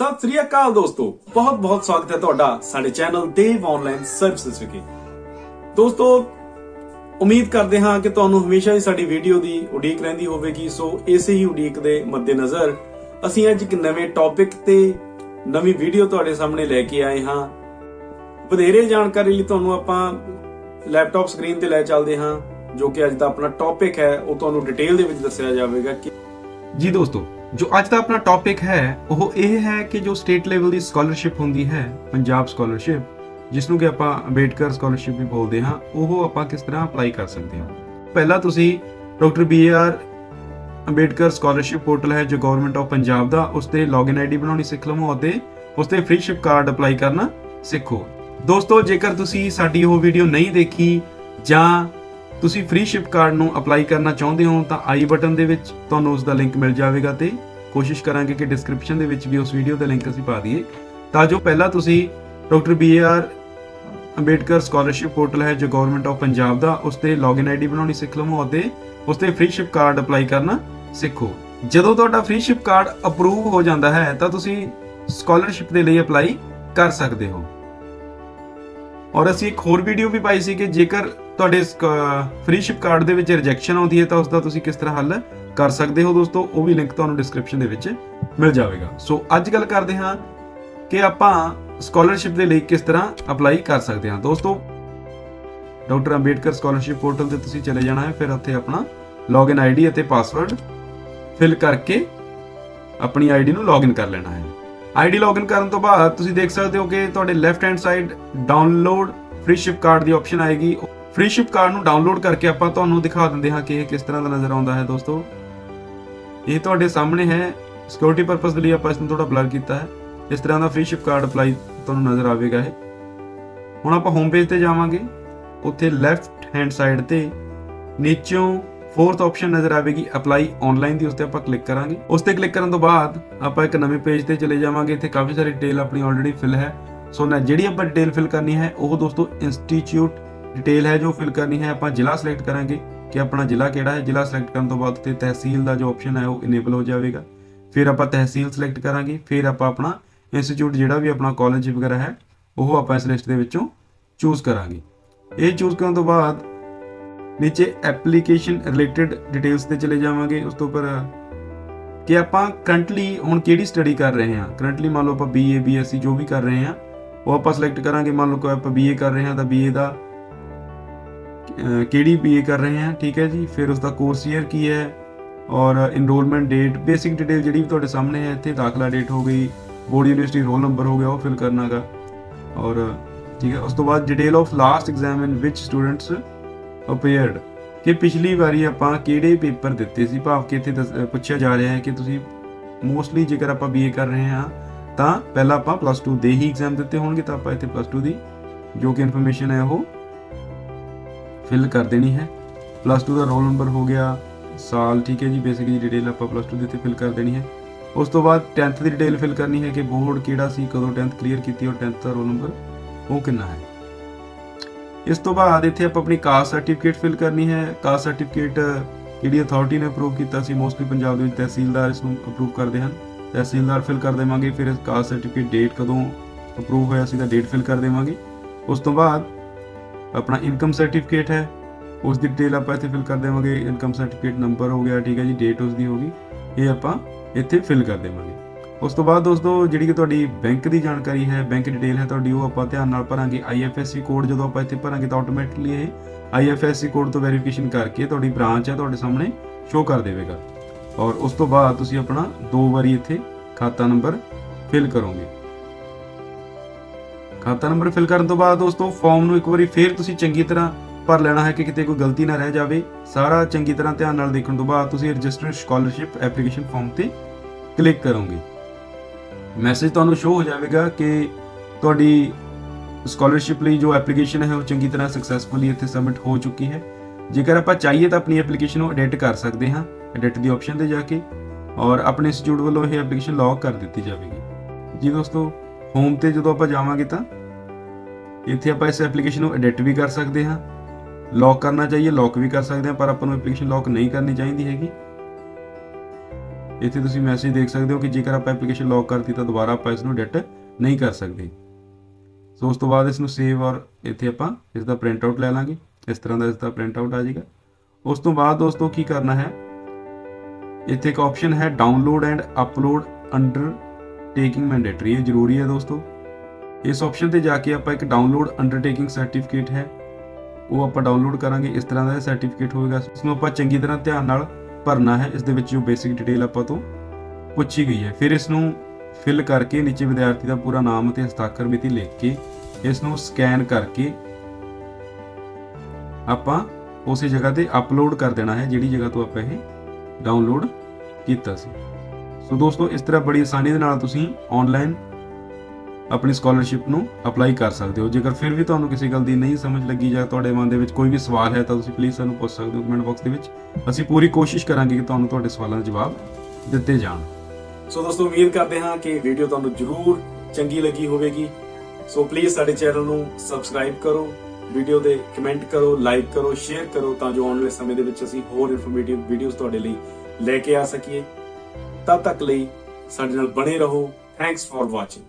ਸਤਿ ਸ੍ਰੀ ਅਕਾਲ ਦੋਸਤੋ। ਬਹੁਤ ਬਹੁਤ ਸਵਾਗਤ ਹੈ ਤੁਹਾਡਾ ਸਾਡੇ ਚੈਨਲ ਦੇਵ ਆਨਲਾਈਨ ਸਰਵਿਸਿਜ਼ ਵਿਖੇ। ਦੋਸਤੋ, ਉਮੀਦ ਕਰਦੇ ਹਾਂ ਕਿ ਤੁਹਾਨੂੰ ਹਮੇਸ਼ਾ ਹੀ ਸਾਡੀ ਵੀਡੀਓ ਦੀ ਉਡੀਕ ਰਹਿੰਦੀ ਹੋਵੇਗੀ। ਸੋ, ਇਸੇ ਹੀ ਉਡੀਕ ਦੇ ਮੱਦੇਨਜ਼ਰ ਅਸੀਂ ਅੱਜ ਇੱਕ ਨਵੇਂ ਟੌਪਿਕ ਤੇ ਨਵੀਂ ਵੀਡੀਓ ਤੁਹਾਡੇ ਸਾਹਮਣੇ ਲੈ ਕੇ ਆਏ ਹਾਂ। ਵਧੇਰੇ ਜਾਣਕਾਰੀ ਲਈ ਤੁਹਾਨੂੰ ਆਪਾਂ ਲੈਪਟਾਪ ਸਕਰੀਨ ਤੇ ਲੈ ਚੱਲਦੇ ਹਾਂ, ਜੋ ਕਿ ਅੱਜ ਦਾ ਆਪਣਾ ਟੌਪਿਕ ਹੈ, ਉਹ ਤੁਹਾਨੂੰ ਡਿਟੇਲ ਦੇ ਵਿੱਚ ਦੱਸਿਆ ਜਾਵੇਗਾ ਕਿ ਜੀ ਦੋਸਤੋ ਜੋ ਅੱਜ ਦਾ ਆਪਣਾ ਟੌਪਿਕ ਹੈ, ਉਹ ਇਹ ਹੈ ਕਿ ਜੋ ਸਟੇਟ ਲੈਵਲ ਦੀ ਸਕਾਲਰਸ਼ਿਪ ਹੁੰਦੀ ਹੈ, ਪੰਜਾਬ ਸਕਾਲਰਸ਼ਿਪ ਜਿਸ ਨੂੰ ਕਿ ਆਪਾਂ ਅੰਬੇਡਕਰ ਸਕਾਲਰਸ਼ਿਪ ਵੀ ਬੋਲਦੇ ਹਾਂ, ਉਹ ਆਪਾਂ ਕਿਸ ਤਰ੍ਹਾਂ ਅਪਲਾਈ ਕਰ ਸਕਦੇ ਹਾਂ? ਪਹਿਲਾਂ ਤੁਸੀਂ doctor B R Ambedkar scholarship portal ਹੈ, ਜੋ ਗਵਰਨਮੈਂਟ ਆਫ ਪੰਜਾਬ ਦਾ, ਉਸ ਤੇ ਲੌਗਇਨ ਆਈਡੀ ਬਣਾਉਣੀ ਸਿੱਖ ਲਵੋ ਅਤੇ ਉਸ ਤੇ ਫ੍ਰੀਸ਼ਿਪ ਕਾਰਡ ਅਪਲਾਈ ਕਰਨਾ ਸਿੱਖੋ। ਦੋਸਤੋ, ਜੇਕਰ ਤੁਸੀਂ ਸਾਡੀ ਉਹ ਵੀਡੀਓ ਨਹੀਂ ਦੇਖੀ ਜਾਂ ਤੁਸੀਂ ਫ੍ਰੀ ਸ਼ਿਪ ਕਾਰਡ ਨੂੰ ਅਪਲਾਈ ਕਰਨਾ ਚਾਹੁੰਦੇ ਹੋ ਤਾਂ ਆਈ ਬਟਨ ਦੇ ਵਿੱਚ ਤੁਹਾਨੂੰ ਉਸ ਦਾ ਲਿੰਕ ਮਿਲ ਜਾਵੇਗਾ ਤੇ ਕੋਸ਼ਿਸ਼ ਕਰਾਂਗੇ ਕਿ ਡਿਸਕ੍ਰਿਪਸ਼ਨ ਦੇ ਵਿੱਚ ਵੀ ਉਸ ਵੀਡੀਓ ਦਾ ਲਿੰਕ ਅਸੀਂ ਪਾ ਦਈਏ। ਤਾਂ ਜੋ ਪਹਿਲਾਂ ਤੁਸੀਂ doctor B R Ambedkar scholarship portal ਹੈ ਜੋ ਗਵਰਨਮੈਂਟ ਆਫ ਪੰਜਾਬ ਦਾ, ਉਸ ਤੇ ਲੌਗਇਨ ਆਈਡੀ ਬਣਾਉਣੀ ਸਿੱਖ ਲਵੋ ਅਤੇ ਉਸ ਤੇ ਫ੍ਰੀ ਸ਼ਿਪ ਕਾਰਡ ਅਪਲਾਈ ਕਰਨਾ ਸਿੱਖੋ। ਜਦੋਂ ਤੁਹਾਡਾ ਫ੍ਰੀ ਸ਼ਿਪ ਕਾਰਡ ਅਪਰੂਵ ਹੋ ਜਾਂਦਾ ਹੈ ਤਾਂ ਤੁਸੀਂ ਸਕਾਲਰਸ਼ਿਪ ਦੇ ਲਈ ਅਪਲਾਈ ਕਰ ਸਕਦੇ ਹੋ। ਔਰ ਅਸੀਂ ਇੱਕ ਹੋਰ ਵੀਡੀਓ ਵੀ ਪਾਈ ਸੀ ਕਿ ਜੇਕਰ ਤੁਹਾਡੇ ਫ੍ਰੀ ਸ਼ਿਪ ਕਾਰਡ ਦੇ ਵਿੱਚ ਰਿਜੈਕਸ਼ਨ ਆਉਂਦੀ ਹੈ ਤਾਂ ਉਸ ਦਾ ਤੁਸੀਂ ਕਿਸ ਤਰ੍ਹਾਂ ਹੱਲ ਕਰ ਸਕਦੇ ਹੋ ਦੋਸਤੋ? ਉਹ ਵੀ ਲਿੰਕ ਤੁਹਾਨੂੰ ਡਿਸਕ੍ਰਿਪਸ਼ਨ ਦੇ ਵਿੱਚ ਮਿਲ ਜਾਵੇਗਾ। ਸੋ ਅੱਜ ਗੱਲ ਕਰਦੇ ਹਾਂ ਕਿ ਆਪਾਂ ਸਕਾਲਰਸ਼ਿਪ ਦੇ ਲਈ ਕਿਸ ਤਰ੍ਹਾਂ ਅਪਲਾਈ ਕਰ ਸਕਦੇ ਹਾਂ। ਦੋਸਤੋ, ਡਾਕਟਰ ਅੰਬੇਡਕਰ ਸਕਾਲਰਸ਼ਿਪ ਪੋਰਟਲ ਤੇ ਤੁਸੀਂ ਚਲੇ ਜਾਣਾ ਹੈ, ਫਿਰ ਉੱਥੇ ਆਪਣਾ ਲੌਗਇਨ ਆਈਡੀ ਅਤੇ ਪਾਸਵਰਡ ਫਿਲ ਕਰਕੇ ਆਪਣੀ ਆਈਡੀ ਨੂੰ ਲੌਗਇਨ ਕਰ ਲੈਣਾ ਹੈ। ਆਈਡੀ ਲੌਗਇਨ ਕਰਨ ਤੋਂ ਬਾਅਦ ਤੁਸੀਂ ਦੇਖ ਸਕਦੇ ਹੋ ਕਿ ਤੁਹਾਡੇ left hand side download freeship card ਦੀ ਆਪਸ਼ਨ ਆਏਗੀ। ਫ੍ਰੀ ਸ਼ਿਪ ਕਾਰਡ ਨੂੰ ਡਾਊਨਲੋਡ ਕਰਕੇ ਆਪਾਂ ਤੁਹਾਨੂੰ ਦਿਖਾ ਦਿੰਦੇ ਹਾਂ ਕਿ ਇਹ ਕਿਸ ਤਰ੍ਹਾਂ ਦਾ ਨਜ਼ਰ ਆਉਂਦਾ ਹੈ ਦੋਸਤੋ। ਇਹ ਤੁਹਾਡੇ ਸਾਹਮਣੇ ਹੈ। ਸਿਕਿਉਰਿਟੀ ਪਰਪਸ ਦੇ ਲਈ ਆਪਾਂ ਇਸ ਨੂੰ ਥੋੜਾ ਬਲਰ ਕੀਤਾ ਹੈ। ਇਸ ਤਰ੍ਹਾਂ ਦਾ ਫ੍ਰੀ ਸ਼ਿਪ ਕਾਰਡ ਅਪਲਾਈ ਤੁਹਾਨੂੰ ਨਜ਼ਰ ਆਵੇਗਾ ਇਹ। ਹੁਣ ਆਪਾਂ ਹੋਮ ਪੇਜ ਤੇ ਜਾਵਾਂਗੇ। ਉੱਥੇ ਲੈਫਟ ਹੈਂਡ ਸਾਈਡ ਤੇ ਨੀਚੋਂ ਫੋਰਥ ਆਪਸ਼ਨ ਨਜ਼ਰ ਆਵੇਗੀ ਅਪਲਾਈ ਆਨਲਾਈਨ ਦੀ, ਉਸ ਤੇ ਆਪਾਂ ਕਲਿੱਕ ਕਰਾਂਗੇ। ਉਸ ਤੇ ਕਲਿੱਕ ਕਰਨ ਤੋਂ ਬਾਅਦ ਆਪਾਂ ਇੱਕ ਨਵੇਂ ਪੇਜ ਤੇ ਚਲੇ ਜਾਵਾਂਗੇ। ਇੱਥੇ ਕਾਫੀ ਸਾਰੀ ਡਿਟੇਲ ਆਪਣੀ ਆਲਰੇਡੀ ਫਿਲ ਹੈ। ਸੋ ਨਾ ਜਿਹੜੀ ਆਪਾਂ ਡਿਟੇਲ ਫਿਲ ਕਰਨੀ ਹੈ, ਉਹ ਦੋਸਤੋ ਇੰਸਟੀਚਿਊਟ ਡਿਟੇਲ ਹੈ ਜੋ ਫਿਲ ਕਰਨੀ ਹੈ, ਆਪਾਂ ਜ਼ਿਲ੍ਹਾ ਸਿਲੈਕਟ ਕਰਾਂਗੇ ਕਿ ਆਪਣਾ ਜ਼ਿਲ੍ਹਾ ਕਿਹੜਾ ਹੈ। ਜ਼ਿਲ੍ਹਾ ਸਿਲੈਕਟ ਕਰਨ ਤੋਂ ਬਾਅਦ ਉੱਤੇ ਤਹਿਸੀਲ ਦਾ ਜੋ ਆਪਸ਼ਨ ਹੈ, ਉਹ ਇਨੇਬਲ ਹੋ ਜਾਵੇਗਾ। ਫਿਰ ਆਪਾਂ ਤਹਿਸੀਲ ਸਿਲੈਕਟ ਕਰਾਂਗੇ, ਫਿਰ ਆਪਾਂ ਆਪਣਾ ਇੰਸਟੀਚਿਊਟ ਜਿਹੜਾ ਵੀ ਆਪਣਾ ਕਾਲਜ ਵਗੈਰਾ ਹੈ, ਉਹ ਆਪਾਂ ਇਸ ਲਿਸਟ ਦੇ ਵਿੱਚੋਂ ਚੂਜ਼ ਕਰਾਂਗੇ। ਇਹ ਚੂਜ਼ ਕਰਨ ਤੋਂ ਬਾਅਦ ਨੀਚੇ ਐਪਲੀਕੇਸ਼ਨ ਰਿਲੇਟਡ ਡਿਟੇਲਸ ਤੇ ਚਲੇ ਜਾਵਾਂਗੇ। ਉਸ ਤੋਂ ਉੱਪਰ ਕਿ ਆਪਾਂ ਕਰੰਟਲੀ ਹੁਣ ਕਿਹੜੀ ਸਟੱਡੀ ਕਰ ਰਹੇ ਹਾਂ। ਕਰੰਟਲੀ ਮੰਨ ਲਓ ਆਪਾਂ ਬੀਏ ਬੀਐਸਸੀ ਜੋ ਵੀ ਕਰ ਰਹੇ ਹਾਂ, ਉਹ ਆਪਾਂ ਸਿਲੈਕਟ ਕਰਾਂਗੇ। ਮੰਨ ਲਓ ਕਿ ਆਪਾਂ ਬੀਏ ਕਰ ਰਹੇ ਹਾਂ, ਤਾਂ ਬੀਏ ਦਾ ਕਿਹੜੀ ਬੀਏ ਕਰ ਰਹੇ ਹਾਂ? ਠੀਕ ਹੈ ਜੀ। ਫਿਰ ਉਸ ਦਾ ਕੋਰਸ ਈਅਰ ਕੀ ਹੈ? ਔਰ ਇਨਰੋਲਮੈਂਟ ਡੇਟ ਬੇਸਿਕ ਡਿਟੇਲ ਜਿਹੜੀ ਵੀ ਤੁਹਾਡੇ ਸਾਹਮਣੇ ਹੈ, ਇੱਥੇ ਦਾਖਲਾ ਡੇਟ ਹੋ ਗਈ ਬੋਰਡ ਯੂਨੀਵਰਸਿਟੀ ਰੋਲ ਨੰਬਰ ਹੋ ਗਿਆ, ਉਹ ਫਿਲ ਕਰਨਾਗਾ ਔਰ, ਠੀਕ ਹੈ, ਉਸ ਤੋਂ ਬਾਅਦ detail of last exam in which students appeared ਕਿ ਪਿਛਲੀ ਵਾਰੀ ਆਪਾਂ ਕਿਹੜੇ ਪੇਪਰ ਦਿੱਤੇ ਸੀ? ਭਾਵ ਕਿ ਇੱਥੇ ਦੱਸ- ਪੁੱਛਿਆ ਜਾ ਰਿਹਾ ਹੈ ਕਿ ਤੁਸੀਂ ਮੋਸਟਲੀ ਜੇਕਰ ਆਪਾਂ ਬੀਏ ਕਰ ਰਹੇ ਹਾਂ, ਤਾਂ ਪਹਿਲਾਂ ਆਪਾਂ ਪਲੱਸ 2 ਦੇ ਹੀ ਐਗਜ਼ਾਮ ਦਿੱਤੇ ਹੋਣਗੇ, ਤਾਂ ਆਪਾਂ ਇੱਥੇ ਪਲੱਸ 2 ਦੀ ਜੋ ਕਿ ਇਨਫੋਰਮੇਸ਼ਨ ਹੈ ਉਹ ਫਿਲ ਕਰ ਦੇਣੀ ਹੈ। ਪਲੱਸ 2 ਦਾ ਰੋਲ ਨੰਬਰ ਹੋ ਗਿਆ ਸਾਲ, ਠੀਕ ਹੈ ਜੀ ਬੇਸਿਕ ਜੀ ਡਿਟੇਲ ਆਪਾਂ ਪਲੱਸ 2 ਦੇ ਉੱਤੇ ਫਿਲ ਕਰ ਦੇਣੀ ਹੈ। ਉਸ ਤੋਂ ਬਾਅਦ 10th ਦੀ ਡਿਟੇਲ ਫਿਲ ਕਰਨੀ ਹੈ ਕਿ ਬੋਰਡ ਕਿਹੜਾ ਸੀ, ਕਦੋਂ 10th ਕਲੀਅਰ ਕੀਤੀ ਔਰ 10th ਦਾ ਰੋਲ ਨੰਬਰ ਉਹ ਕਿੰਨਾ ਹੈ। ਇਸ ਤੋਂ ਬਾਅਦ ਇੱਥੇ ਆਪਾਂ ਆਪਣੀ ਕਾਸਟ ਸਰਟੀਫਿਕੇਟ ਫਿਲ ਕਰਨੀ ਹੈ। ਕਾਸਟ ਸਰਟੀਫਿਕੇਟ ਜਿਹੜੀ ਅਥਾਰਟੀ ਨੇ ਅਪਰੂਵ ਕੀਤਾ ਸੀ ਮੋਸਟਲੀ ਪੰਜਾਬ ਦੇ ਵਿੱਚ ਤਹਿਸੀਲਦਾਰ ਇਸ ਨੂੰ ਅਪਰੂਵ ਕਰਦੇ ਹਨ। ਤਹਿਸੀਲਦਾਰ ਫਿਲ ਕਰ ਦੇਵਾਂਗੇ, ਫਿਰ ਕਾਸਟ ਸਰਟੀਫਿਕੇਟ ਡੇਟ ਕਦੋਂ ਅਪਰੂਵ ਹੋਇਆ ਸੀ, ਦਾ ਡੇਟ ਫਿਲ ਕਰ ਦੇਵਾਂਗੇ। ਉਸ ਤੋਂ ਬਾਅਦ ਆਪਣਾ ਇਨਕਮ ਸਰਟੀਫਿਕੇਟ ਹੈ। ਉਸ ਦੀ ਡਿਟੇਲ ਆਪਾਂ ਇੱਥੇ ਫਿਲ ਕਰ ਦੇਵਾਂਗੇ। ਇਨਕਮ ਸਰਟੀਫਿਕੇਟ ਨੰਬਰ ਹੋ ਗਿਆ, ਠੀਕ ਹੈ ਜੀ ਡੇਟ ਉਸ ਦੀ ਹੋਗੀ ਇਹ ਆਪਾਂ ਇੱਥੇ ਫਿਲ ਕਰ ਦੇਵਾਂਗੇ। ਉਸ ਤੋਂ ਬਾਅਦ ਦੋਸਤੋ, ਜਿਹੜੀ ਕਿ ਤੁਹਾਡੀ ਬੈਂਕ ਦੀ ਜਾਣਕਾਰੀ ਹੈ ਬੈਂਕ ਡਿਟੇਲ ਹੈ ਤੁਹਾਡੀ, ਉਹ ਆਪਾਂ ਧਿਆਨ ਨਾਲ ਭਰਾਂਗੇ। ਆਈਐਫਐਸਸੀ ਕੋਡ ਜਦੋਂ ਆਪਾਂ ਇੱਥੇ ਭਰਾਂਗੇ ਤਾਂ ਆਟੋਮੈਟਿਕਲੀ ਇਹ ਆਈਐਫਐਸਸੀ ਕੋਡ ਤੋਂ ਵੈਰੀਫਿਕੇਸ਼ਨ ਕਰਕੇ ਤੁਹਾਡੀ ਬ੍ਰਾਂਚ ਹੈ ਤੁਹਾਡੇ ਸਾਹਮਣੇ ਸ਼ੋ ਕਰ ਦੇਵੇਗਾ। ਔਰ ਉਸ ਤੋਂ ਬਾਅਦ ਤੁਸੀਂ ਆਪਣਾ ਦੋ ਵਾਰੀ ਇੱਥੇ ਖਾਤਾ ਨੰਬਰ ਫਿਲ ਕਰੋਗੇ। ਖਾਤਾ ਨੰਬਰ ਫਿਲ ਕਰਨ ਤੋਂ ਬਾਅਦ ਦੋਸਤੋ ਫਾਰਮ ਨੂੰ ਇੱਕ ਵਾਰੀ ਫੇਰ ਤੁਸੀਂ ਚੰਗੀ ਤਰ੍ਹਾਂ ਭਰ ਲੈਣਾ ਹੈ ਕਿ ਕਿਤੇ ਕੋਈ ਗਲਤੀ ਨਾ ਰਹਿ ਜਾਵੇ। ਸਾਰਾ ਚੰਗੀ ਤਰ੍ਹਾਂ ਧਿਆਨ ਨਾਲ ਦੇਖਣ ਤੋਂ ਬਾਅਦ ਤੁਸੀਂ ਰਜਿਸਟਰਡ ਸਕਾਲਰਸ਼ਿਪ ਐਪਲੀਕੇਸ਼ਨ ਫਾਰਮ ਤੇ ਕਲਿੱਕ ਕਰੋਗੇ। ਮੈਸੇਜ ਤੁਹਾਨੂੰ ਸ਼ੋ ਹੋ ਜਾਵੇਗਾ ਕਿ ਤੁਹਾਡੀ ਸਕਾਲਰਸ਼ਿਪ ਲਈ ਜੋ ਐਪਲੀਕੇਸ਼ਨ ਹੈ ਉਹ ਚੰਗੀ ਤਰ੍ਹਾਂ ਸਕਸੈਸਫੁਲੀ ਇੱਥੇ ਸਬਮਿਟ ਹੋ ਚੁੱਕੀ ਹੈ। ਜੇਕਰ ਆਪਾਂ ਚਾਹੀਏ ਤਾਂ ਆਪਣੀ ਐਪਲੀਕੇਸ਼ਨ ਨੂੰ ਐਡਿਟ ਕਰ ਸਕਦੇ ਹਾਂ ਐਡਿਟ ਦੀ ਆਪਸ਼ਨ ਤੇ ਜਾ ਕੇ ਔਰ ਆਪਣੇ ਇੰਸਟੀਚਿਊਟ ਵੱਲੋਂ ਇਹ ਐਪਲੀਕੇਸ਼ਨ ਲੌਗ ਕਰ ਦਿੱਤੀ ਜਾਵੇਗੀ। ਜੀ ਦੋਸਤੋ ਹੋਮ ਤੇ ਜਦੋਂ ਆਪਾਂ ਜਾਵਾਂਗੇ ਤਾਂ ਇੱਥੇ ਆਪਾਂ ਇਸ ਐਪਲੀਕੇਸ਼ਨ ਨੂੰ ਐਡਿਟ ਵੀ ਕਰ ਸਕਦੇ ਹਾਂ। ਲੌਕ ਕਰਨਾ ਚਾਹੀਏ ਲੌਕ ਵੀ ਕਰ ਸਕਦੇ ਹਾਂ, ਪਰ ਆਪਾਂ ਨੂੰ ਐਪਲੀਕੇਸ਼ਨ ਲੌਕ ਨਹੀਂ ਕਰਨੀ ਚਾਹੀਦੀ ਹੈਗੀ। ਇੱਥੇ ਤੁਸੀਂ ਮੈਸੇਜ ਦੇਖ ਸਕਦੇ ਹੋ ਕਿ ਜੇਕਰ ਆਪਾਂ ਐਪਲੀਕੇਸ਼ਨ ਲੌਕ ਕਰਤੀ ਤਾਂ ਦੁਬਾਰਾ ਆਪਾਂ ਇਸ ਨੂੰ ਐਡਿਟ ਨਹੀਂ ਕਰ ਸਕਦੇ। ਸੋ ਉਸ ਤੋਂ ਬਾਅਦ ਇਸ ਨੂੰ ਸੇਵ ਔਰ ਇੱਥੇ ਆਪਾਂ ਇਸ ਦਾ ਪ੍ਰਿੰਟ ਆਊਟ ਲੈ ਲਾਂਗੇ। ਇਸ ਤਰ੍ਹਾਂ ਦਾ ਇਸ ਦਾ ਪ੍ਰਿੰਟ ਆਊਟ ਆ ਜਾਏਗਾ। ਉਸ ਤੋਂ ਬਾਅਦ ਦੋਸਤੋ ਕੀ ਕਰਨਾ ਹੈ? ਇੱਥੇ ਇੱਕ ਆਪਸ਼ਨ ਹੈ download and upload undertaking mandatory ਹੈ ਜ਼ਰੂਰੀ ਹੈ ਦੋਸਤੋ। ਇਸ ਆਪਸ਼ਨ ਤੇ ਜਾ ਕੇ ਆਪਾਂ ਇੱਕ ਡਾਊਨਲੋਡ ਅੰਡਰਟੇਕਿੰਗ ਸਰਟੀਫਿਕੇਟ ਹੈ। ਉਹ ਆਪਾਂ ਡਾਊਨਲੋਡ ਕਰਾਂਗੇ, ਇਸ ਤਰ੍ਹਾਂ ਦਾ ਸਰਟੀਫਿਕੇਟ ਹੋਵੇਗਾ ਇਸ ਨੂੰ ਆਪਾਂ ਚੰਗੀ ਤਰ੍ਹਾਂ ਧਿਆਨ ਨਾਲ ਭਰਨਾ ਹੈ। ਇਸ ਦੇ ਵਿੱਚ ਜੋ ਬੇਸਿਕ ਡਿਟੇਲ ਆਪਾਂ ਤੋਂ ਪੁੱਛੀ ਗਈ ਹੈ। ਫਿਰ ਇਸ ਨੂੰ ਫਿਲ ਕਰਕੇ ਨੀਚੇ ਵਿਦਿਆਰਥੀ ਦਾ ਪੂਰਾ ਨਾਮ ਅਤੇ ਹਸਤਾਖਰ ਮਿਤੀ ਲਿਖ ਕੇ ਇਸ ਨੂੰ ਸਕੈਨ ਕਰਕੇ ਆਪਾਂ ਉਸੇ ਜਗ੍ਹਾ ਤੇ ਅਪਲੋਡ ਕਰ ਦੇਣਾ ਹੈ, ਜਿਹੜੀ ਜਗ੍ਹਾ ਤੋਂ ਆਪਾਂ ਇਹ ਡਾਊਨਲੋਡ ਕੀਤਾ ਸੀ। ਸੋ ਦੋਸਤੋ, ਇਸ ਤਰ੍ਹਾਂ ਬੜੀ ਆਸਾਨੀ ਦੇ ਨਾਲ ਤੁਸੀਂ ਆਨਲਾਈਨ ਆਪਣੀ ਸਕਾਲਰਸ਼ਿਪ ਨੂੰ ਅਪਲਾਈ ਕਰ ਸਕਦੇ ਹੋ। ਜੇਕਰ ਫਿਰ ਵੀ ਤੁਹਾਨੂੰ ਕਿਸੇ ਗੱਲ ਦੀ ਨਹੀਂ ਸਮਝ ਲੱਗੀ ਜਾਂ ਤੁਹਾਡੇ ਮਨ ਦੇ ਵਿੱਚ ਕੋਈ ਵੀ ਸਵਾਲ ਹੈ, ਤਾਂ ਤੁਸੀਂ ਪਲੀਜ਼ ਸਾਨੂੰ ਪੁੱਛ ਸਕਦੇ ਹੋ ਕਮੈਂਟ ਬਾਕਸ ਦੇ ਵਿੱਚ। ਅਸੀਂ ਪੂਰੀ ਕੋਸ਼ਿਸ਼ ਕਰਾਂਗੇ ਕਿ ਤੁਹਾਨੂੰ ਤੁਹਾਡੇ ਸਵਾਲਾਂ ਦੇ ਜਵਾਬ ਦਿੱਤੇ ਜਾਣ। ਸੋ ਦੋਸਤੋ, ਉਮੀਦ ਕਰਦੇ ਹਾਂ ਕਿ ਵੀਡੀਓ ਤੁਹਾਨੂੰ ਜ਼ਰੂਰ ਚੰਗੀ ਲੱਗੀ ਹੋਵੇਗੀ। ਸੋ ਪਲੀਜ਼ ਸਾਡੇ ਚੈਨਲ ਨੂੰ ਸਬਸਕ੍ਰਾਈਬ ਕਰੋ ਵੀਡੀਓ ਦੇ ਕਮੈਂਟ ਕਰੋ ਲਾਈਕ ਕਰੋ ਸ਼ੇਅਰ ਕਰੋ, ਤਾਂ ਜੋ ਆਉਣ ਵਾਲੇ ਸਮੇਂ ਦੇ ਵਿੱਚ ਅਸੀਂ ਹੋਰ ਇਨਫੋਰਮੇਟਿਵ ਵੀਡੀਓਜ਼ ਤੁਹਾਡੇ ਲਈ ਲੈ ਕੇ ਆ ਸਕੀਏ। ਤਦ ਤੱਕ ਲਈ ਸਾਡੇ ਨਾਲ ਬਣੇ ਰਹੋ। Thanks for watching